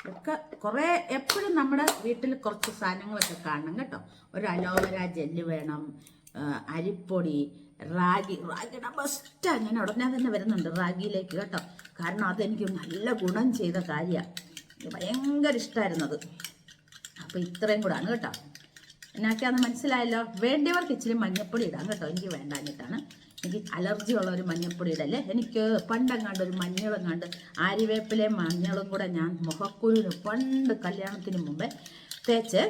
S1: ഒക്കെ കുറേ എപ്പോഴും നമ്മുടെ വീട്ടിൽ കുറച്ച് സാധനങ്ങളൊക്കെ കാണണം കേട്ടോ. ഒരു അലോവര ജെല്ല് വേണം അരിപ്പൊടി റാഗി റാഗിയുടെ ബെസ്റ്റാണ് ഞാൻ ഉടനെ തന്നെ വരുന്നുണ്ട് റാഗിയിലേക്ക് കേട്ടോ. കാരണം അതെനിക്ക് നല്ല ഗുണം ചെയ്ത കാര്യമാണ് ഭയങ്കര ഇഷ്ടമായിരുന്നത് അപ്പോൾ ഇത്രയും കൂടാണ് കേട്ടോ. എന്നാക്കിയാന്ന് മനസ്സിലായല്ലോ? വേണ്ടിയവർക്ക് ഇച്ചിരി മഞ്ഞപ്പൊടി ഇടാം കേട്ടോ. എനിക്ക് വേണ്ടാഞ്ഞിട്ടാണ് എനിക്ക് അലർജി ഉള്ള ഒരു മഞ്ഞപ്പൊടി ഇടല്ലേ? എനിക്ക് പണ്ടെങ്ങാണ്ട് ഒരു മഞ്ഞളും കണ്ട് ആര്യവേപ്പിലെ മഞ്ഞളും കൂടെ ഞാൻ മുഖക്കുരുവിന് പണ്ട് കല്യാണത്തിന് മുമ്പേ തേച്ച്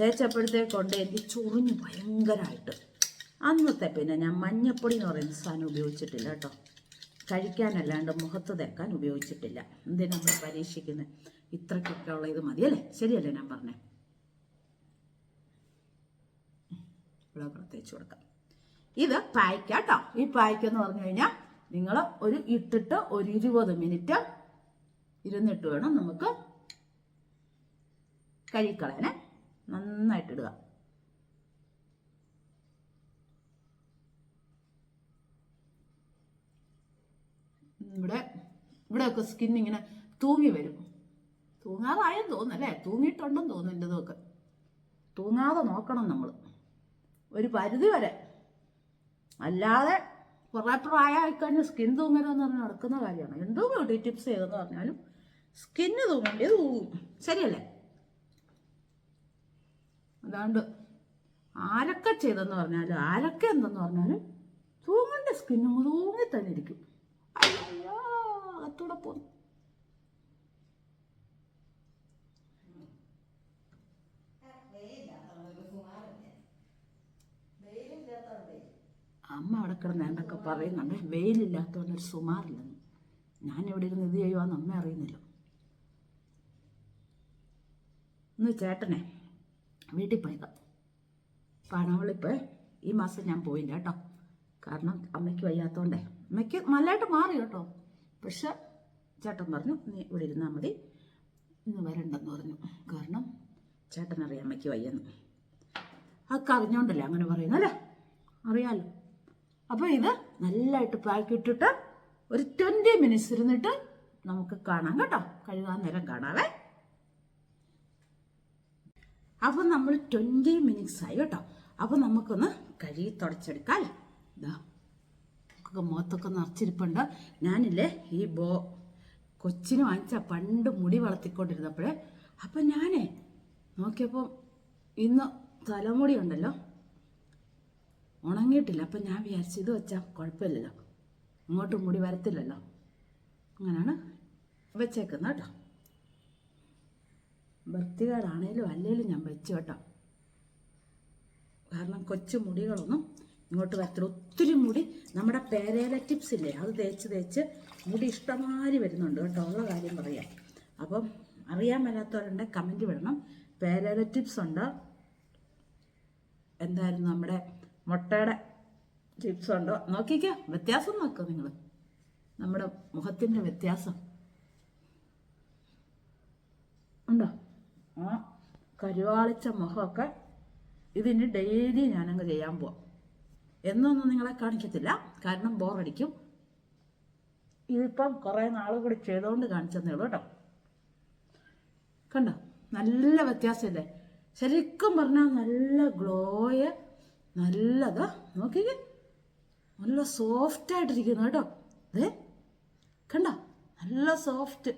S1: തേച്ചപ്പോഴത്തേക്കൊണ്ട് എനിക്ക് ചൊറിഞ്ഞു ഭയങ്കരമായിട്ട് അന്നത്തെ പിന്നെ ഞാൻ മഞ്ഞപ്പൊടി എന്ന് പറയുന്ന സാധനം ഉപയോഗിച്ചിട്ടില്ല കേട്ടോ കഴിക്കാനല്ലാണ്ട് മുഖത്ത് തേക്കാൻ ഉപയോഗിച്ചിട്ടില്ല എന്തിനാ നമ്മൾ പരീക്ഷിക്കുന്നത് ഇത്രയ്ക്കൊക്കെ ഉള്ള ഇത് മതിയല്ലേ ശരിയല്ലേ ഞാൻ പറഞ്ഞേ ഇവിടെ പ്രത്യേകിച്ച് കൊടുക്കാം ഇത് പായ്ക്ക കേട്ടോ ഈ പായ്ക്ക എന്ന് പറഞ്ഞു കഴിഞ്ഞാൽ നിങ്ങൾ ഒരു ഇട്ടിട്ട് ഒരു ഇരുപത് മിനിറ്റ് ഇരുന്നിട്ട് വേണം നമുക്ക് കഴുകിക്കളയാനേ നന്നായിട്ട് ഇടുക ഇവിടെ ഇവിടെയൊക്കെ സ്കിൻ ഇങ്ങനെ തൂങ്ങി വരും. തൂങ്ങാതായെന്ന് തോന്നുന്നല്ലേ തൂങ്ങിയിട്ടുണ്ടെന്ന് തോന്നുന്നു എന്റെതൊക്കെ തൂങ്ങാതെ നോക്കണം നമ്മൾ ഒരു പരിധി വരെ. അല്ലാതെ കുറേ പ്രായമായിക്കഴിഞ്ഞ് സ്കിൻ തൂങ്ങരുതെന്ന് പറഞ്ഞ് നടക്കുന്ന കാര്യമാണ്. എന്തോ ബ്യൂട്ടി ടിപ്സ് ചെയ്തെന്ന് പറഞ്ഞാലും സ്കിന്ന് തൂങ്ങേണ്ടത് തൂങ്ങും. ശരിയല്ലേ? അതാണ്ട് ആരൊക്കെ ചെയ്തെന്ന് പറഞ്ഞാലും ആരൊക്കെ എന്തെന്ന് പറഞ്ഞാലും തൂങ്ങേണ്ട സ്കിന്നും തൂങ്ങി തന്നെ ഇരിക്കും. അയ്യോ അകത്തൂടെ പോന്നു അമ്മ അവിടെ കിടന്ന് എന്തൊക്കെ പറയുന്നുണ്ട് വെയിലില്ലാത്തതുകൊണ്ട് ഒരു സുമാറില്ലെന്ന് ഞാൻ ഇവിടെ ഇരുന്ന് ഇത് ചെയ്യുവാന്ന് അമ്മ അറിയുന്നില്ല. ഇന്ന് ചേട്ടനെ വീട്ടിൽ പോയതാ. പണവളിപ്പ് ഈ മാസം ഞാൻ പോയില്ല കേട്ടോ. കാരണം അമ്മയ്ക്ക് വയ്യാത്തതുകൊണ്ടേ അമ്മയ്ക്ക് നല്ലതായിട്ട് മാറി കേട്ടോ. പക്ഷെ ചേട്ടൻ പറഞ്ഞു നീ ഇവിടെ ഇരുന്നാൽ മതി. ഇന്ന് വരണ്ടെന്ന് പറഞ്ഞു. കാരണം ചേട്ടൻ അറിയാം അമ്മയ്ക്ക് വയ്യെന്ന്. അതൊക്കെ അറിഞ്ഞോണ്ടല്ലേ അങ്ങനെ പറയുന്നല്ലേ അറിയാലോ. അപ്പോൾ ഇത് നല്ലതായിട്ട് പാക്ക് ഇട്ടിട്ട് ഒരു ട്വന്റി മിനിറ്റ്സ് ഇരുന്നിട്ട് നമുക്ക് കാണാം കേട്ടോ. കഴുകാൻ നേരം കാണാവേ അപ്പം നമ്മൾ ട്വന്റി മിനിറ്റ്സ് ആയി കേട്ടോ. അപ്പം നമുക്കൊന്ന് കഴുകി തുടച്ചെടുക്കാം ഇതാ ഒക്കെ മുഖത്തൊക്കെ നിറച്ചിരിപ്പുണ്ട്. ഞാനില്ലേ ഈ ബോ കൊച്ചിന് വാങ്ങിച്ച പണ്ട് മുടി വളർത്തിക്കൊണ്ടിരുന്നപ്പോഴേ അപ്പം ഞാനേ നോക്കിയപ്പോൾ ഇന്ന് തലമുടി ഉണ്ടല്ലോ ഉണങ്ങിയിട്ടില്ല. അപ്പം ഞാൻ വിചാരിച്ചു ഇത് വെച്ചാൽ കുഴപ്പമില്ലല്ലോ. ഇങ്ങോട്ട് മുടി വരത്തില്ലല്ലോ. അങ്ങനെയാണ് വെച്ചേക്കുന്നത് കേട്ടോ. വൃത്തികേടാണേലും അല്ലേലും ഞാൻ വെച്ചു കേട്ടോ. കാരണം കൊച്ചു മുടികളൊന്നും ഇങ്ങോട്ട് വരത്തില്ല. ഒത്തിരി മുടി നമ്മുടെ പേരേല ടിപ്സ് ഇല്ലേ? അത് തേച്ച് തേച്ച് മുടി ഇഷ്ടമാതിരി വരുന്നുണ്ട് കേട്ടോ. ഉള്ള കാര്യം പറയാം. അപ്പം അറിയാൻ മേലാത്തവരുണ്ട് കമന്റ് വിടണം. പേരേല ടിപ്സ് ഉണ്ട്. എന്തായിരുന്നു നമ്മുടെ മുട്ടയുടെ ടിപ്സ് ഉണ്ടോ? നോക്കിക്കോ വ്യത്യാസം നോക്കുക നിങ്ങൾ നമ്മുടെ മുഖത്തിന്റെ വ്യത്യാസം. ഉണ്ടോ? ആ കരുവാളിച്ച മുഖമൊക്കെ ഇതിന് ഡെയിലി ഞാനങ്ങ് ചെയ്യാൻ പോവാം. എന്നൊന്നും നിങ്ങളെ കാണിക്കത്തില്ല. കാരണം ബോറടിക്കും. ഇതിപ്പം കുറേ നാൾ കൂടി ചെയ്തുകൊണ്ട് കാണിച്ചെന്നേ കേട്ടോ. കണ്ടോ? നല്ല വ്യത്യാസമില്ലേ ശരിക്കും പറഞ്ഞാൽ നല്ല ഗ്ലോയ് നല്ലതാ. നോക്കിക്കേ. നല്ല സോഫ്റ്റ് ആയിട്ടിരിക്കുന്നു കേട്ടോ. അതെ കണ്ടോ? നല്ല സോഫ്റ്റ്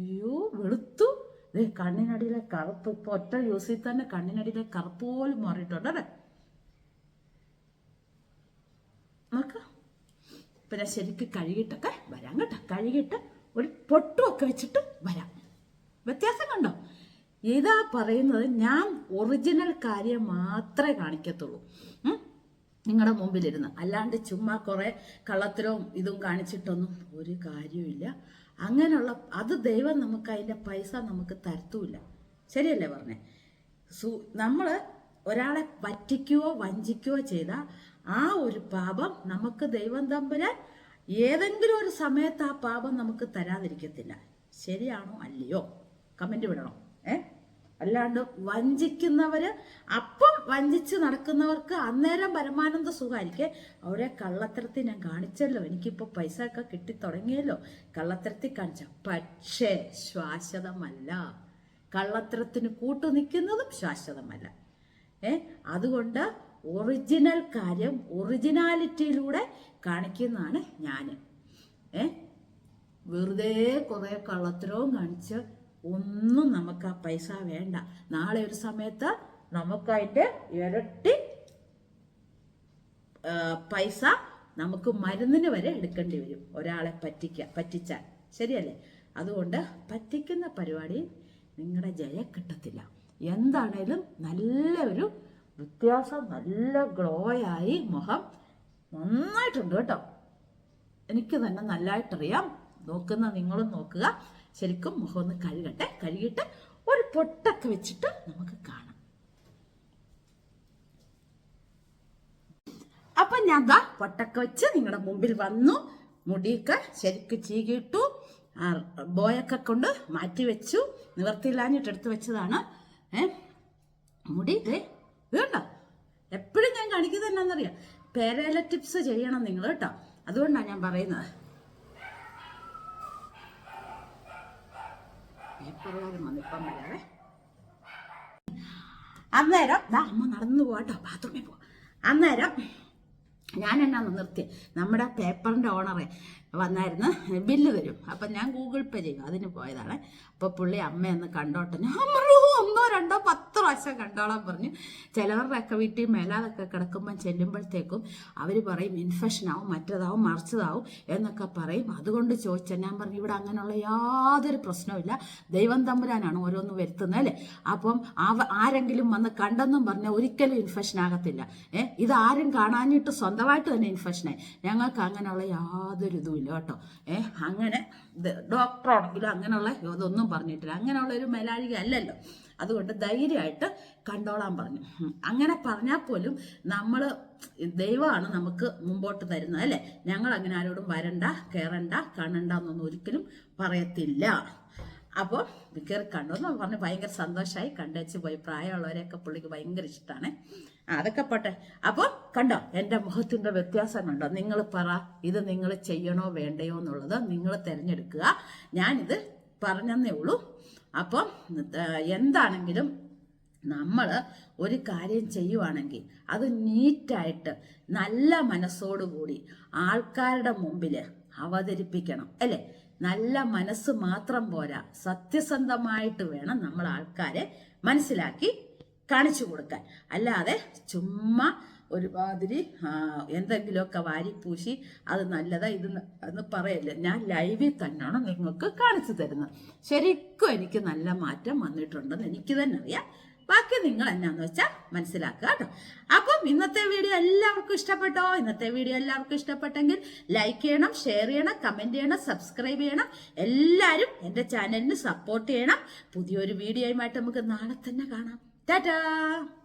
S1: അയ്യോ വെളുത്തു. ദേ കണ്ണിനടിയിലെ കറുപ്പ് ഇപ്പൊ ഒറ്റ യൂസിൽ തന്നെ കണ്ണിനടിയിലെ കറുപ്പ് പോലും മാറിയിട്ടുണ്ട് അല്ലേ നോക്ക പിന്നെ ശരിക്ക് കഴുകിയിട്ടൊക്കെ വരാം കേട്ടോ. കഴുകിയിട്ട് ഒരു പൊട്ടുമൊക്കെ വെച്ചിട്ട് വരാം. വ്യത്യാസം കണ്ടോ? ഇതാ പറയുന്നത് ഞാൻ ഒറിജിനൽ കാര്യം മാത്രമേ കാണിക്കത്തുള്ളൂ? നിങ്ങളുടെ മുമ്പിലിരുന്ന്. അല്ലാണ്ട് ചുമ്മാ കുറേ കള്ളത്തരവും ഇതും കാണിച്ചിട്ടൊന്നും ഒരു കാര്യമില്ല അങ്ങനെയുള്ള അത് ദൈവം നമുക്ക് അതിന്റെ പൈസ നമുക്ക് തരത്തുമില്ല. ശരിയല്ലേ പറഞ്ഞേ? സു നമ്മൾ ഒരാളെ പറ്റിക്കുകയോ വഞ്ചിക്കുകയോ ചെയ്താൽ ആ ഒരു പാപം നമുക്ക് ദൈവം തമ്പുരാൻ ഏതെങ്കിലും ഒരു സമയത്ത് ആ പാപം നമുക്ക് തരാതിരിക്കത്തില്ല. ശരിയാണോ അല്ലയോ? കമന്റ് വിടണം ഏ? അല്ലാണ്ട് വഞ്ചിക്കുന്നവര് അപ്പം വഞ്ചിച്ച് നടക്കുന്നവർക്ക് അന്നേരം പരമാനന്ദ സുഖമായിരിക്കെ. അവരെ കള്ളത്തരത്തിൽ ഞാൻ കാണിച്ചല്ലോ. എനിക്കിപ്പോൾ പൈസ ഒക്കെ കിട്ടി തുടങ്ങിയല്ലോ കള്ളത്തരത്തിൽ കാണിച്ച. പക്ഷേ ശാശ്വതമല്ല. കള്ളത്തരത്തിന് കൂട്ടു നിൽക്കുന്നതും ശാശ്വതമല്ല. ഏ? അതുകൊണ്ട് ഒറിജിനൽ കാര്യം ഒറിജിനാലിറ്റിയിലൂടെ കാണിക്കുന്നതാണ് ഞാൻ ഏ? വെറുതെ കുറേ കള്ളത്തരവും കാണിച്ച് ഒന്നും നമുക്ക് ആ പൈസ വേണ്ട. നാളെ ഒരു സമയത്ത് നമുക്കതിന്റെ ഇരട്ടി പൈസ നമുക്ക് മരുന്നിന് വരെ എടുക്കേണ്ടി വരും ഒരാളെ പറ്റിക്ക പറ്റിച്ചാൽ. ശരിയല്ലേ? അതുകൊണ്ട് പറ്റിക്കുന്ന പരിപാടി നിങ്ങളുടെ ജയ കിട്ടത്തില്ല. എന്താണേലും നല്ല ഒരു വ്യത്യാസം നല്ല ഗ്ലോ ആയി മുഖം. നന്നായിട്ടുണ്ട് കേട്ടോ. എനിക്ക് തന്നെ നല്ലതായിട്ടറിയാം നോക്കുന്ന നിങ്ങളും നോക്കുക. ശരിക്കും മുഖം ഒന്ന് കഴുകട്ടെ. കഴുകിയിട്ട് ഒരു പൊട്ടൊക്കെ വെച്ചിട്ട് നമുക്ക് കാണാം. അപ്പൊ ഞാൻ ദാ പൊട്ടൊക്കെ വെച്ച് നിങ്ങളുടെ മുമ്പിൽ വന്നു. മുടിയൊക്കെ ശരിക്ക് ചീകിയിട്ടു ബോയൊക്കെ കൊണ്ട് മാറ്റി വെച്ചു. നിവർത്തിയില്ലാഞ്ഞിട്ട് എടുത്തു വെച്ചതാണ്. ഏ മുടി ഇത് എപ്പോഴും ഞാൻ കാണിക്കുന്നത് എന്നാന്നറിയാം. പേരേല ടിപ്സ് ചെയ്യണം നിങ്ങൾ കേട്ടോ. അതുകൊണ്ടാണ് ഞാൻ പറയുന്നത്. അന്നേരം അമ്മ നടന്നു പോവാട്ടോ ബാത്റൂമിൽ പോവാ. അന്നേരം ഞാൻ എന്നാന്ന് നിർത്തി നമ്മുടെ പേപ്പറിന്റെ ഓണറെ വന്നായിരുന്നു. ബില്ല് തരും. അപ്പം ഞാൻ ഗൂഗിൾ പേ ചെയ്യും അതിന് പോയതാണ്. അപ്പോൾ പുള്ളി അമ്മയൊന്ന് കണ്ടോട്ടെ. പറഞ്ഞു ഒന്നോ രണ്ടോ പത്ത് പ്രാവശ്യം കണ്ടോളാൻ പറഞ്ഞു. ചിലവരുടെയൊക്കെ വീട്ടിൽ മേലാതൊക്കെ കിടക്കുമ്പോൾ ചെല്ലുമ്പോഴത്തേക്കും അവർ പറയും ഇൻഫെക്ഷൻ ആവും മറ്റേതാവും മറിച്ചതാവും എന്നൊക്കെ പറയും. അതുകൊണ്ട് ചോദിച്ചാൽ ഞാൻ പറഞ്ഞു ഇവിടെ അങ്ങനെയുള്ള യാതൊരു പ്രശ്നവുമില്ല. ദൈവം തമ്പുരാനാണ് ഓരോന്ന് വരുത്തുന്നത് അല്ലേ? അപ്പം അവ ആരെങ്കിലും വന്ന് കണ്ടെന്നും പറഞ്ഞാൽ ഒരിക്കലും ഇൻഫെക്ഷൻ ആകത്തില്ല. ഏഹ് ഇത് ആരും കാണാഞ്ഞിട്ട് സ്വന്തമായിട്ട് തന്നെ ഇൻഫെക്ഷനായി ഞങ്ങൾക്ക് അങ്ങനെയുള്ള യാതൊരു ഇതുമില്ല കേട്ടോ. ഏ അങ്ങനെ ഡോക്ടറാണെങ്കിലും അങ്ങനെയുള്ള ഇതൊന്നും പറഞ്ഞിട്ടില്ല. അങ്ങനെയുള്ള ഒരു മേലാഴിക അല്ലല്ലോ. അതുകൊണ്ട് ധൈര്യമായിട്ട് കണ്ടോളാൻ പറഞ്ഞു. അങ്ങനെ പറഞ്ഞാൽ പോലും നമ്മൾ ദൈവമാണ് നമുക്ക് മുമ്പോട്ട് തരുന്നത് അല്ലേ? ഞങ്ങൾ അങ്ങനെ ആരോടും വരണ്ട കയറണ്ട കാണണ്ട എന്നൊന്നും ഒരിക്കലും പറയത്തില്ല. അപ്പോൾ കയറി കണ്ടു എന്ന് പറഞ്ഞ് ഭയങ്കര സന്തോഷമായി കണ്ടേച്ച് പോയി. പ്രായമുള്ളവരെയൊക്കെ പുള്ളിക്ക് ഭയങ്കര ഇഷ്ടമാണ് അതൊക്കെ പോട്ടെ. അപ്പോൾ കണ്ടോ എന്റെ മുഖത്തിന്റെ വ്യത്യാസം കണ്ടോ നിങ്ങൾ പറ ഇത് നിങ്ങൾ ചെയ്യണോ വേണ്ടയോ എന്നുള്ളത് നിങ്ങൾ തിരഞ്ഞെടുക്കുക. ഞാനിത് പറഞ്ഞെന്നേ ഉള്ളൂ. അപ്പം എന്താണെങ്കിലും നമ്മൾ ഒരു കാര്യം ചെയ്യുവാണെങ്കിൽ അത് നീറ്റായിട്ട് നല്ല മനസ്സോടുകൂടി ആൾക്കാരുടെ മുമ്പിൽ അവതരിപ്പിക്കണം അല്ലേ? നല്ല മനസ്സ് മാത്രം പോരാ സത്യസന്ധമായിട്ട് വേണം നമ്മൾ ആൾക്കാരെ മനസ്സിലാക്കി കാണിച്ചു കൊടുക്കാൻ. അല്ലാതെ ചുമ്മാ ഒരുമാതിരി എന്തെങ്കിലുമൊക്കെ വാരിപ്പൂശി അത് നല്ലതാ ഇത് എന്ന് പറയല്ലേ. ഞാൻ ലൈവിൽ തന്നെയാണ് നിങ്ങൾക്ക് കാണിച്ചു തരുന്നത്. ശരിക്കും എനിക്ക് നല്ല മാറ്റം വന്നിട്ടുണ്ടെന്ന് എനിക്ക് തന്നെ അറിയാം. ബാക്കി നിങ്ങൾ എന്നാന്ന് വെച്ചാൽ മനസ്സിലാക്കുക കേട്ടോ. അപ്പം ഇന്നത്തെ വീഡിയോ എല്ലാവർക്കും ഇഷ്ടപ്പെട്ടോ? ഇന്നത്തെ വീഡിയോ എല്ലാവർക്കും ഇഷ്ടപ്പെട്ടെങ്കിൽ ലൈക്ക് ചെയ്യണം ഷെയർ ചെയ്യണം കമന്റ് ചെയ്യണം സബ്സ്ക്രൈബ് ചെയ്യണം. എല്ലാവരും എന്റെ ചാനലിന് സപ്പോർട്ട് ചെയ്യണം. പുതിയൊരു വീഡിയോയുമായിട്ട് നമുക്ക് നാളെ തന്നെ കാണാം. Tada!